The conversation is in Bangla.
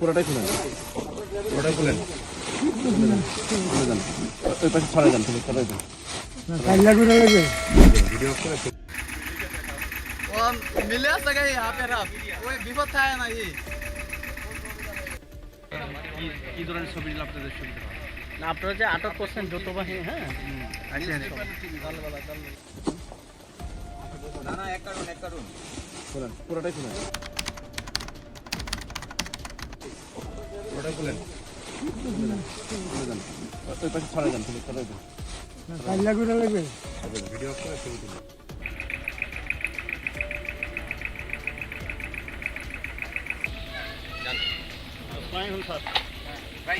পুরোটাই খুলেন পুরোটাই খুলেন খুলে যান, খুলে যান। ওই পাশে ছড়াই যান তুমি ছড়াই যান ভিডিও করে वो मिले सके यहाँ पे रफ वो विपद था ना ये কি ধরনের ছবি নিলে আপনাদের সুবিধা হয় না আপনারা যে আটক করছেন যৌথ বাহিনী হ্যাঁ খুলেন পুরোটাই খুলেন পুরোটাই খুলেন খুলে যান, ওটা খুলেন ওই পাশে ছড়া যান ছড়া যান। কাল্লা করে লাগবে? ভিডিও করে ছবি তুলুন ভাই